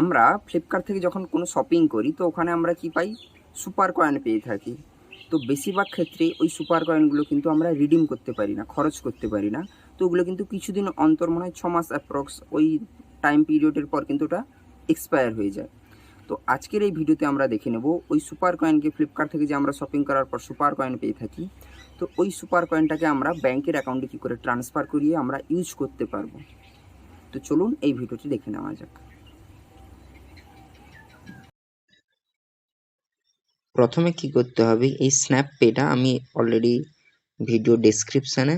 আমরা ফ্লিপকার্ট থেকে যখন কোনো শপিং করি, তো ওখানে আমরা কি পাই? সুপার কয়েন পেয়ে থাকি। তো বেশিরভাগ ক্ষেত্রে ওই সুপার কয়েনগুলো কিন্তু আমরা রিডিম করতে পারি না, খরচ করতে পারি না। তো ওগুলো কিন্তু কিছুদিন অন্তর, মনে হয় ছমাস অ্যাপ্রক্স ওই টাইম পিরিয়ডের পর কিন্তু ওটা এক্সপায়ার হয়ে যায়। তো আজকের এই ভিডিওতে আমরা দেখে নেব, ওই সুপার কয়েনকে ফ্লিপকার্ট থেকে যে আমরা শপিং করার পর সুপার কয়েন পেয়ে থাকি, তো ওই সুপার কয়েনটাকে আমরা ব্যাংকের অ্যাকাউন্টে কী করে ট্রান্সফার করিয়ে আমরা ইউজ করতে পারব। তো চলুন এই ভিডিওটি দেখে নেওয়া যাক। প্রথমে কি করতে হবে? এই স্ন্যাপ পেটা আমি অলরেডি ভিডিও ডেসক্রিপশানে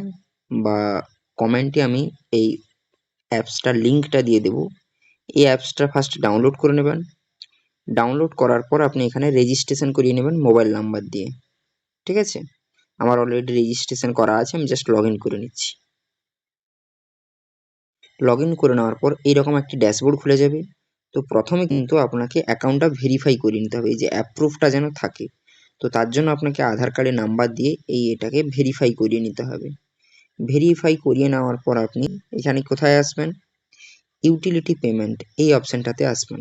বা কমেন্টে আমি এই অ্যাপসটার লিঙ্কটা দিয়ে দেব। এই অ্যাপসটা ফার্স্ট ডাউনলোড করে নেবেন। ডাউনলোড করার পর আপনি এখানে রেজিস্ট্রেশন করিয়ে নেবেন মোবাইল নাম্বার দিয়ে। ঠিক আছে? আমার অলরেডি রেজিস্ট্রেশন করা আছে, আমি জাস্ট লগ করে নিচ্ছি। লগ করে নেওয়ার পর এইরকম একটি ড্যাশবোর্ড খুলে যাবে। তো প্রথমে কিন্তু আপনাকে অ্যাকাউন্টটা ভেরিফাই করে নিতে হবে এই যে অ্যাপ্রুভটা যেন থাকে। তো তার জন্য আপনাকে আধার কার্ডের নাম্বার দিয়ে এই এটাকে ভেরিফাই করিয়ে নিতে হবে। ভেরিফাই করিয়ে নেওয়ার পর আপনি এখানে কোথায় আসবেন? ইউটিলিটি পেমেন্ট এই অপশানটাতে আসবেন।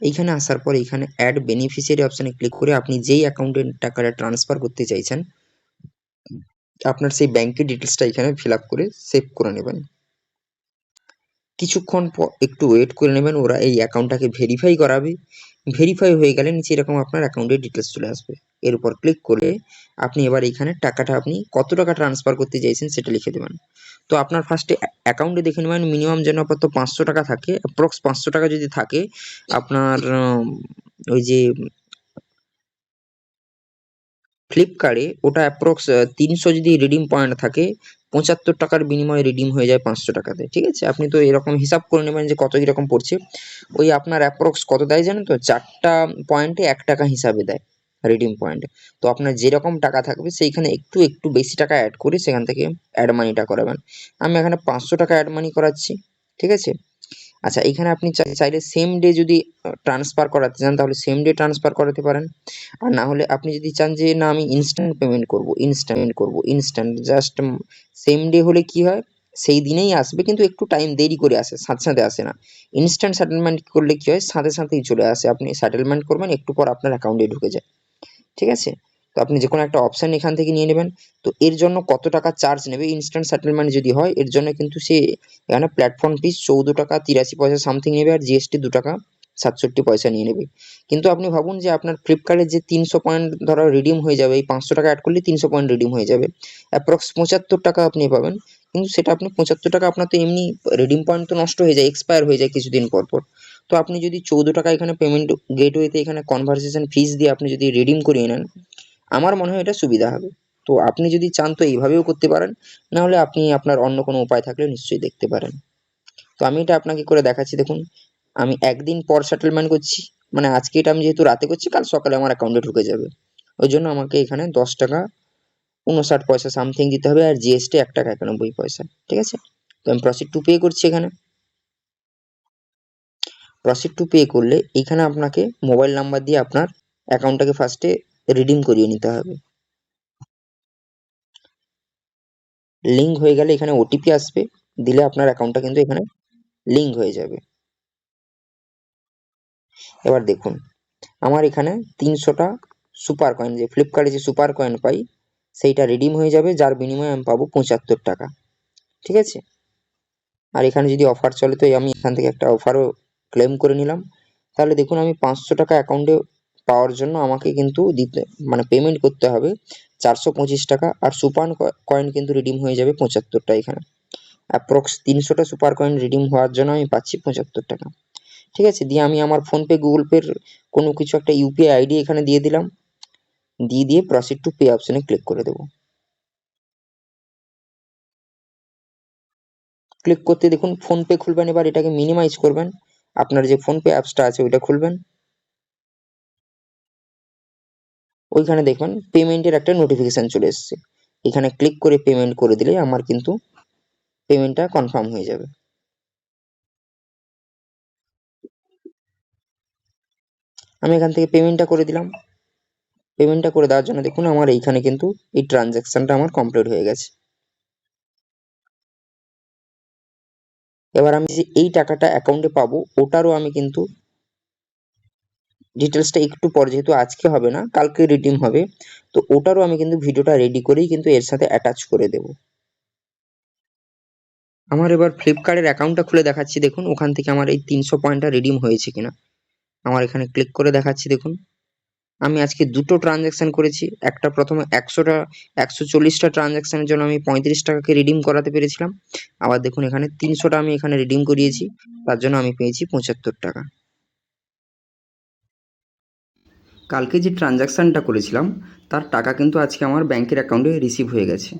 এইখানে আসার পর এখানে অ্যাড বেনিফিশিয়ারি অপশানে ক্লিক করে আপনি যেই অ্যাকাউন্টে টাকাটা ট্রান্সফার করতে চাইছেন আপনার সেই ব্যাংকের ডিটেলসটা এখানে ফিল আপ করে সেভ করে নেবেন। কিছুক্ষণ একটু ওয়েট করে নেবেন, ওরা এই অ্যাকাউন্টটাকে ভেরিফাই করাবে। ভেরিফাই হয়ে গেলে নিচে এরকম আপনার অ্যাকাউন্টের ডিটেলস চলে আসবে। এর উপর ক্লিক করে আপনি এবার এখানে টাকাটা আপনি কত টাকা ট্রান্সফার করতে চাইছেন সেটা লিখে দেবেন। তো আপনার ফার্স্টে অ্যাকাউন্টে দেখে নেবেন মিনিমাম যেন আপাতত পাঁচশো টাকা থাকে অ্যাপ্রক্স পাঁচশো টাকা যদি থাকে, আপনার ওই যে ফ্লিপকার্টে ওটা অ্যাপ্রক্স তিনশো যদি রিডিম পয়েন্ট থাকে পঁচাত্তর টাকার বিনিময়ে রিডিম হয়ে যায় পাঁচশো টাকাতে, ঠিক আছে? আপনি তো এরকম হিসাব করে নেবেন যে কত কীরকম পড়ছে। ওই আপনার অ্যাপ্রক্স কত দেয় জানেন তো? চারটা পয়েন্টে এক টাকা হিসাবে দেয় রিডিম পয়েন্ট তো আপনার যেরকম টাকা থাকবে, সেইখানে একটু একটু বেশি টাকা অ্যাড করে সেখান থেকে অ্যাড মানিটা করাবেন। আমি এখানে পাঁচশো টাকা অ্যাড মানি করাচ্ছি, ঠিক আছে? আচ্ছা এখানে আপনি চাই- চাইলে সেম ডে যদি ট্রান্সফার করাতে চান, তাহলে সেম ডে ট্রান্সফার করাতে পারেন। আর না হলে আপনি যদি চান যে, না, আমি ইনস্ট্যান্ট পেমেন্ট করব ইনস্ট্যান্ট করব ইনস্ট্যান্ট জাস্ট সেম ডে হলে কি হয়? সেই দিনেই আসবে, কিন্তু একটু টাইম দেরি করে আসে, সাথে সাথে আসে না। ইনস্ট্যান্ট সেটেলমেন্ট করলে কি হয়? সাথে সাথেই চলে আসে। আপনি সেটেলমেন্ট করবেন, একটু পর আপনার অ্যাকাউন্টে ঢুকে যায়। ঠিক আছে? তো আপনি যে কোনো একটা অপশান এখান থেকে নিয়ে নেবেন। তো এর জন্য কত টাকা চার্জ নেবে? ইনস্ট্যান্ট সেটেলমেন্ট যদি হয়, এর জন্য কিন্তু সে এখানে প্ল্যাটফর্ম ফিস চৌদ্দ টাকা, তিরাশি পয়সা সামথিং নেবে আর জিএসটি দু টাকা, সাতষট্টি পয়সা নিয়ে নেবে। কিন্তু আপনি ভাবুন যে আপনার ফ্লিপকার্টে যে তিনশো পয়েন্ট ধরো রিডিম হয়ে যাবে, এই পাঁচশো টাকা অ্যাড করলে তিনশো পয়েন্ট রিডিম হয়ে যাবে। অ্যাপ্রক্স পঁচাত্তর টাকা আপনি পাবেন। কিন্তু সেটা আপনি পঁচাত্তর টাকা, আপনার তো এমনি রিডিম পয়েন্ট তো নষ্ট হয়ে যায় এক্সপায়ার হয়ে যায় কিছুদিন পর পর। তো আপনি যদি চৌদ্দ টাকা এখানে পেমেন্ট গেটওয়েতে এখানে কনভারসেশন ফিস দিয়ে আপনি যদি রিডিম করিয়ে নেন আমার মনে হয় এটা সুবিধা হবে। তো আপনি যদি চান তো এইভাবেও করতে পারেন, না হলে আপনি আপনার অন্য কোনো উপায় থাকলে নিশ্চয়ই দেখতে পারেন। তো আমি এটা আপনাকে করে দেখাচ্ছি, দেখুন। আমি একদিন পর সেটেলমেন্ট করছি মানে আজকে এটা আমি যেহেতু রাতে করছি, কাল সকালে আমার অ্যাকাউন্টে ঢুকে যাবে। ওই জন্য আমাকে এখানে দশ টাকা উনষাট পয়সা সামথিং দিতে হবে, আর জিএসটি এক টাকা একানব্বই পয়সা, ঠিক আছে? তো আমি প্রসিড টু পে করছি এখানে। প্রসিড টু পে করলে এখানে আপনাকে মোবাইল নাম্বার দিয়ে আপনার অ্যাকাউন্টটাকে ফার্স্টে রিডিম করিয়ে নিতে হবে। লিঙ্ক হয়ে গেলে এখানে ওটিপি আসবে, দিলে আপনার অ্যাকাউন্টটা কিন্তু এখানে লিঙ্ক হয়ে যাবে। এবার দেখুন, আমার এখানে তিনশোটা সুপার কয়েন যে ফ্লিপকার্টে যে সুপার কয়েন পাই, সেইটা রিডিম হয়ে যাবে, যার বিনিময়ে আমি পাবো পঁচাত্তর টাকা। ঠিক আছে? আর এখানে যদি অফার চলে, তো আমি এখান থেকে একটা অফারও ক্লেম করে নিলাম। তাহলে দেখুন, আমি পাঁচশো টাকা অ্যাকাউন্টে পাওয়ার জন্য আমাকে কিন্তু দিতে মানে পেমেন্ট করতে হবে। চারশো পঁচিশ টাকা আর সুপার কয়েন কিন্তু রিডিম হয়ে যাবে পঁচাত্তরটা এখানে। অ্যাপ্রক্স তিনশোটা সুপার কয়েন রিডিম হওয়ার জন্য আমি পাচ্ছি পঁচাত্তর টাকা। ঠিক আছে? দিয়ে আমি আমার ফোনপে গুগল পের কোনো কিছু একটা ইউপিআই আইডি এখানে দিয়ে দিলাম। দিয়ে দিয়ে প্রসিড টু পে অপশনে ক্লিক করে দেবো। ক্লিক করতে দেখুন ফোনপে খুলবেন এবার, এটাকে মিনিমাইজ করবেন। আপনার যে ফোনপে অ্যাপসটা আছে, ওইটা খুলবেন। ওইখানে দেখবেন পেমেন্টের একটা নোটিফিকেশান চলে এসেছে। এখানে ক্লিক করে পেমেন্ট করে দিলে আমার কিন্তু পেমেন্টটা কনফার্ম হয়ে যাবে। আমি এখান থেকে পেমেন্টটা করে দিলাম। পেমেন্টটা করে দেওয়ার জন্য দেখুন আমার এইখানে কিন্তু এই ট্রানজ্যাকশনটা আমার কমপ্লিট হয়ে গেছে। এবার আমি যে এই টাকাটা অ্যাকাউন্টে পাবো, ওটারও আমি কিন্তু ডিটেলসটা একটু পর, যেহেতু আজকে হবে না, কালকে রিডিম হবে। তো ওটারও আমি কিন্তু ভিডিওটা রেডি করেই কিন্তু এর সাথে অ্যাটাচ করে দেব। আমার এবার ফ্লিপকার্টের অ্যাকাউন্টটা খুলে দেখাচ্ছি, দেখুন। ওখান থেকে আমার এই তিনশো পয়েন্টটা রিডিম হয়েছে কিনা। আমার এখানে ক্লিক করে দেখাচ্ছি, দেখুন। আমি আজকে দুটো ট্রানজ্যাকশন করেছি। একটা প্রথমে একশোটা, একশো চল্লিশটা ট্রানজ্যাকশনের জন্য আমি পঁয়ত্রিশ টাকাকে রিডিম করাতে পেরেছিলাম। আবার দেখুন, এখানে তিনশোটা আমি এখানে রিডিম করিয়েছি। তার জন্য আমি পেয়েছি পঁচাত্তর টাকা। কালকে যে ট্রানজ্যাকশানটা করেছিলাম তার টাকা কিন্তু আজকে আমার ব্যাঙ্কের অ্যাকাউন্টে রিসিভ হয়ে গেছে।